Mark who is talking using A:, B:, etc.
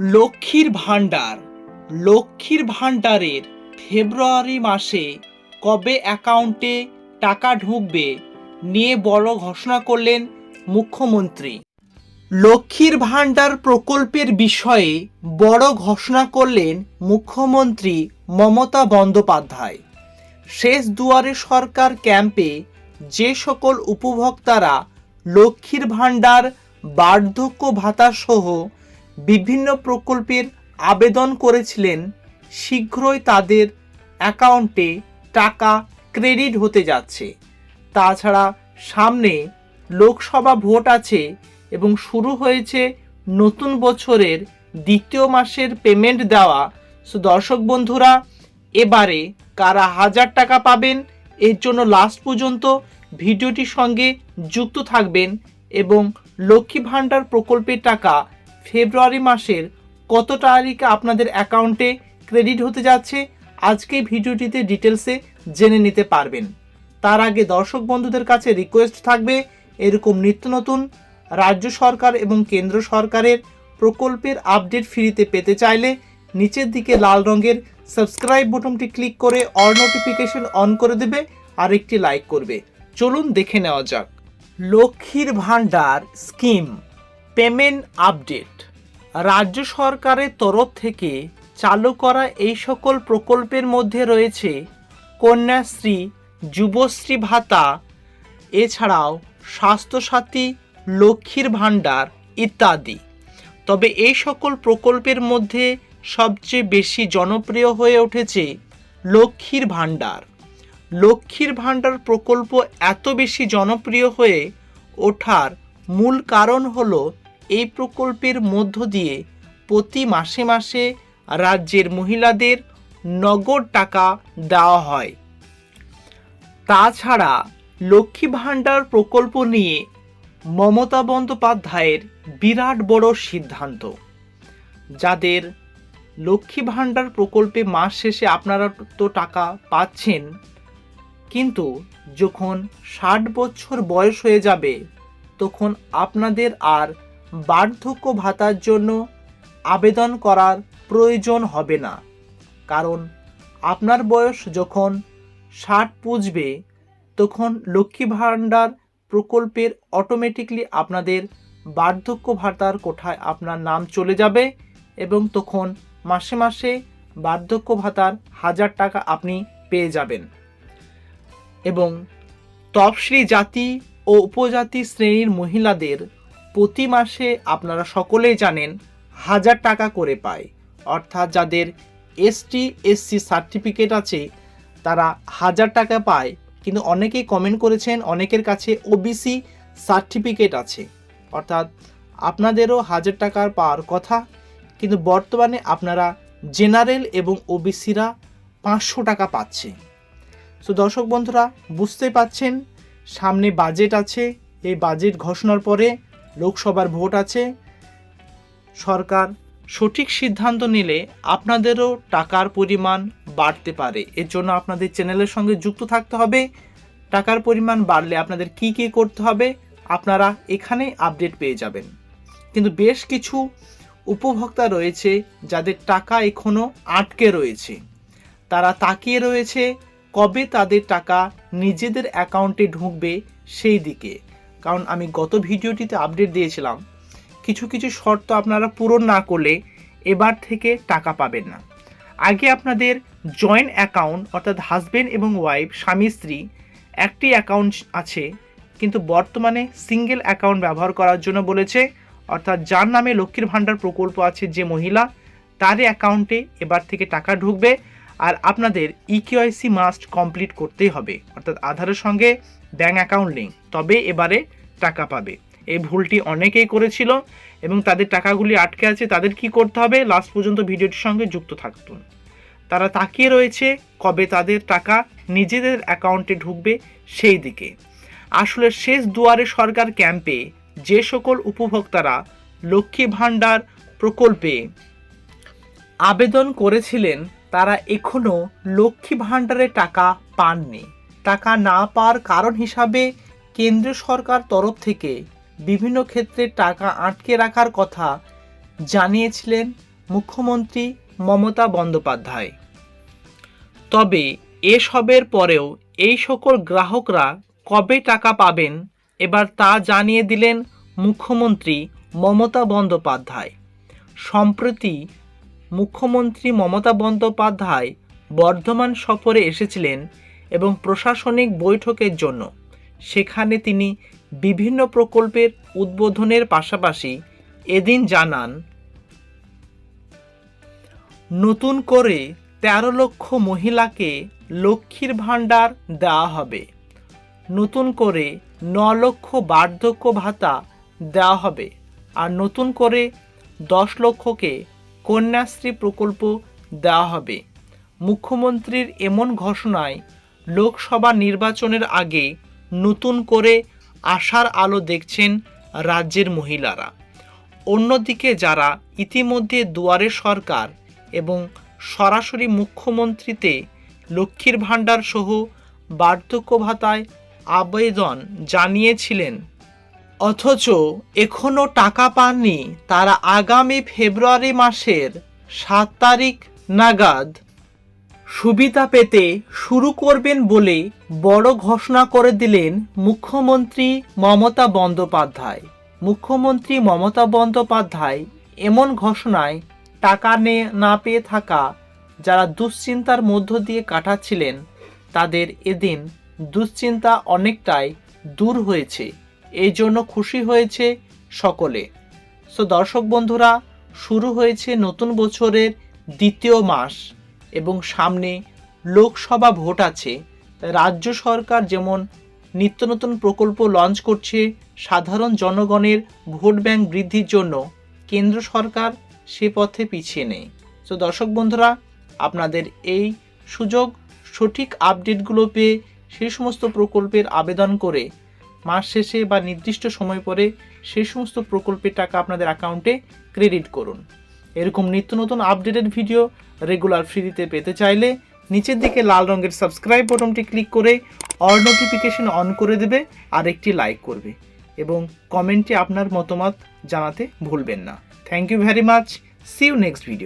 A: লক্ষ্মীর ভাণ্ডার। লক্ষ্মীর ভাণ্ডারের ফেব্রুয়ারি মাসে কবে অ্যাকাউন্টে টাকা ঢুকবে নিয়ে বড় ঘোষণা করলেন মুখ্যমন্ত্রী। লক্ষ্মীর ভাণ্ডার প্রকল্পের বিষয়ে বড় ঘোষণা করলেন মুখ্যমন্ত্রী মমতা বন্দ্যোপাধ্যায়। শেষ দুয়ারে সরকার ক্যাম্পে যে সকল উপভোক্তারা লক্ষ্মীর ভাণ্ডার, বার্ধক্য ভাতা সহ বিভিন্ন প্রকল্পের আবেদন করেছিলেন, শীঘ্রই তাদের অ্যাকাউন্টে টাকা ক্রেডিট হতে যাচ্ছে। তাছাড়া সামনে লোকসভা ভোট আছে এবং শুরু হয়েছে নতুন বছরের দ্বিতীয় মাসের পেমেন্ট দেওয়া। সো দর্শক বন্ধুরা, এবারে কারা হাজার টাকা পাবেন, এর জন্য লাস্ট পর্যন্ত ভিডিওটির সঙ্গে যুক্ত থাকবেন এবং লক্ষ্মী ভাণ্ডার প্রকল্পের টাকা ফেব্রুয়ারি মাসের কত তারিখে আপনাদের অ্যাকাউন্টে ক্রেডিট হতে যাচ্ছে, আজকে ভিডিওটিতে ডিটেলসে জেনে নিতে পারবেন। তার আগে দর্শক বন্ধুদের কাছে রিকোয়েস্ট থাকবে, এরকম নিত্য নতুন রাজ্য সরকার এবং কেন্দ্র সরকারের প্রকল্পের আপডেট ফ্রিতে পেতে চাইলে নিচের দিকে লাল রঙের সাবস্ক্রাইব বাটনটি ক্লিক করে অল নোটিফিকেশন অন করে দেবে আর একটি লাইক করবে। চলুন দেখে নেওয়া যাক। লক্ষ্মীর ভাণ্ডার স্কিম পেমেন্ট আপডেট। রাজ্য সরকারের তরফ থেকে চালু করা এই সকল প্রকল্পের মধ্যে রয়েছে কন্যাশ্রী, যুবশ্রী ভাতা, এছাড়াও স্বাস্থ্যসাথী, লক্ষ্মীর ভাণ্ডার ইত্যাদি। তবে এই সকল প্রকল্পের মধ্যে সবচেয়ে বেশি জনপ্রিয় হয়ে উঠেছে লক্ষ্মীর ভাণ্ডার। লক্ষ্মীর ভাণ্ডার প্রকল্প এত বেশি জনপ্রিয় হয়ে ওঠার মূল কারণ হলো এই প্রকল্পের মধ্য দিয়ে প্রতি মাসে মাসে রাজ্যের মহিলাদের নগদ টাকা দেওয়া হয়। তাছাড়া লক্ষ্মী ভাণ্ডার প্রকল্প নিয়ে মমতা বন্দ্যোপাধ্যায়ের বিরাট বড় সিদ্ধান্ত। যাদের লক্ষ্মী ভাণ্ডার প্রকল্পে মাস শেষে আপনারা তো টাকা পাচ্ছেন, কিন্তু যখন ষাট বছর বয়স হয়ে যাবে, তখন আপনাদের আর বার্ধক্য ভাতার জন্য আবেদন করার প্রয়োজন হবে না। কারণ আপনার বয়স যখন ষাট পুজবে, তখন লক্ষ্মী ভাণ্ডার প্রকল্পের অটোমেটিকলি আপনাদের বার্ধক্য ভাতার কোঠায় আপনার নাম চলে যাবে এবং তখন মাসে মাসে বার্ধক্য ভাতার হাজার টাকা আপনি পেয়ে যাবেন। এবং তফসিলি জাতি ও উপজাতি শ্রেণির মহিলাদের প্রতি মাসে আপনারা সকলেই জানেন হাজার টাকা করে পায়। অর্থাৎ যাদের এসটি এসসি সার্টিফিকেট আছে, তারা হাজার টাকা পায়। কিন্তু অনেকেই কমেন্ট করেছেন, অনেকের কাছে ওবিসি সার্টিফিকেট আছে। অর্থাৎ আপনাদেরও হাজার টাকার পাওয়ার কথা। কিন্তু বর্তমানে আপনারা জেনারেল এবং ওবিসিরা পাঁচশো টাকা পাচ্ছে। সো দর্শক বন্ধুরা, বুঝতেই পাচ্ছেন, সামনে বাজেট আছে। এই বাজেট ঘোষণার পরে লোকসভার ভোট আছে। সরকার সঠিক সিদ্ধান্ত নিলে আপনাদেরও টাকার পরিমাণ বাড়তে পারে। এর জন্য আপনাদের চ্যানেলের সঙ্গে যুক্ত থাকতে হবে। টাকার পরিমাণ বাড়লে আপনাদের কি কি করতে হবে, আপনারা এখানেই আপডেট পেয়ে যাবেন। কিন্তু বেশ কিছু উপভোক্তা রয়েছে যাদের টাকা এখনও আটকে রয়েছে। তারা তাকিয়ে রয়েছে কবে তাদের টাকা নিজেদের অ্যাকাউন্টে ঢুকবে সেই দিকে। কারণ আমি গত ভিডিওটিতে আপডেট দিয়েছিলাম, কিছু কিছু শর্ত আপনারা পূরণ না করলে এবার থেকে টাকা পাবেন না। আগে আপনাদের জয়েন্ট অ্যাকাউন্ট অর্থাৎ হাজব্যান্ড এবং ওয়াইফ স্বামী, স্ত্রী, একটি অ্যাকাউন্ট আছে, কিন্তু বর্তমানে সিঙ্গেল অ্যাকাউন্ট ব্যবহার করার জন্য বলেছে, অর্থাৎ যার নামে লক্ষ্মীর ভাণ্ডার প্রকল্প আছে যে মহিলা, তার অ্যাকাউন্টে এবার থেকে টাকা ঢুকবে আর আপনাদের ইকিউআইসি মাস্ট কমপ্লিট করতেই হবে, অর্থাৎ আধারের সঙ্গে ব্যাঙ্ক অ্যাকাউন্ট লিঙ্ক তবে এবারে টাকা পাবে। এই ভুলটি অনেকেই করেছিল এবং তাদের টাকাগুলি আটকে আছে, তাদের কি করতে হবে? লাস্ট পর্যন্ত ভিডিওটির সঙ্গে যুক্ত থাকুন। তারা তাকিয়ে রয়েছে কবে তাদের টাকা নিজেদের অ্যাকাউন্টে ঢুকবে সেই দিকে। আসলে শেষ দুয়ারে সরকার ক্যাম্পে যে সকল উপভোক্তারা লক্ষ্মী ভাণ্ডার প্রকল্পে আবেদন করেছিলেন, তারা এখনও লক্ষ্মী ভাণ্ডারে টাকা পাননি। টাকা না পাওয়ার কারণ হিসাবে কেন্দ্র সরকার তরফ থেকে বিভিন্ন ক্ষেত্রে টাকা আটকে রাখার কথা জানিয়েছিলেন মুখ্যমন্ত্রী মমতা বন্দ্যোপাধ্যায়। তবে এসবের পরেও এই সকল গ্রাহকরা কবে টাকা পাবেন এবার তা জানিয়ে দিলেন মুখ্যমন্ত্রী মমতা বন্দ্যোপাধ্যায়। সম্প্রতি মুখ্যমন্ত্রী মমতা বন্দ্যোপাধ্যায় বর্ধমান সফরে এসেছিলেন এবং প্রশাসনিক বৈঠকের জন্য। সেখানে তিনি বিভিন্ন প্রকল্পের উদ্বোধনের পাশাপাশি এদিন জানান, নতুন করে তেরো লক্ষ মহিলাকে লক্ষ্মীর ভাণ্ডার দেওয়া হবে। নতুন করে ন লক্ষ বার্ধক্য ভাতা দেওয়া হবে। আর নতুন করে দশ লক্ষকে কন্যাশ্রী প্রকল্প দেওয়া হবে। মুখ্যমন্ত্রীর এমন ঘোষণায় লোকসভা নির্বাচনের আগে নতুন করে আশার আলো দেখছেন রাজ্যের মহিলারা। অন্যদিকে যারা ইতিমধ্যে দুয়ারে সরকার এবং সরাসরি মুখ্যমন্ত্রীতে লক্ষ্মীর ভাণ্ডার সহ বার্ধক্য ভাতায় আবেদন জানিয়েছিলেন। অথচ এখনও টাকা পাননি তারা আগামী ফেব্রুয়ারি মাসের সাত তারিখ নাগাদ। সুবিধা পেতে শুরু করবেন বলে বড় ঘোষণা করে দিলেন মুখ্যমন্ত্রী মমতা বন্দ্যোপাধ্যায়। মুখ্যমন্ত্রী মমতা বন্দ্যোপাধ্যায় এমন ঘোষণায় টাকা নে পেয়ে থাকা, যারা দুশ্চিন্তার মধ্য দিয়ে কাটাচ্ছিলেন, তাদের এদিন দুশ্চিন্তা অনেকটাই দূর হয়েছে। এই জন্য খুশি হয়েছে সকলে। সো দর্শক বন্ধুরা, শুরু হয়েছে নতুন বছরের দ্বিতীয় মাস। এবং সামনে লোকসভা ভোট আছে রাজ্য সরকার যেমন নিত্য নতুন প্রকল্প লঞ্চ করছে, সাধারণ জনগণের ভোট ব্যাংক বৃদ্ধির জন্য কেন্দ্র সরকার সে পথে পিছিয়ে নেই। তো দর্শক বন্ধুরা, আপনাদের এই সুযোগ, সঠিক আপডেটগুলো পেয়ে সেই সমস্ত প্রকল্পের আবেদন করে মাস শেষে বা নির্দিষ্ট সময় পরে সেই সমস্ত প্রকল্পের টাকা আপনাদের অ্যাকাউন্টে ক্রেডিট করুন। এরকম নিত্য নতুন আপডেটেড ভিডিও রেগুলার ফ্রিতে পেতে চাইলে নিচের দিকে লাল রঙের সাবস্ক্রাইব বটনটি ক্লিক করে অল নোটিফিকেশন অন করে দেবে আর একটি লাইক করবে এবং কমেন্টে আপনার মতামত জানাতে ভুলবেন না। Thank you very much see you next video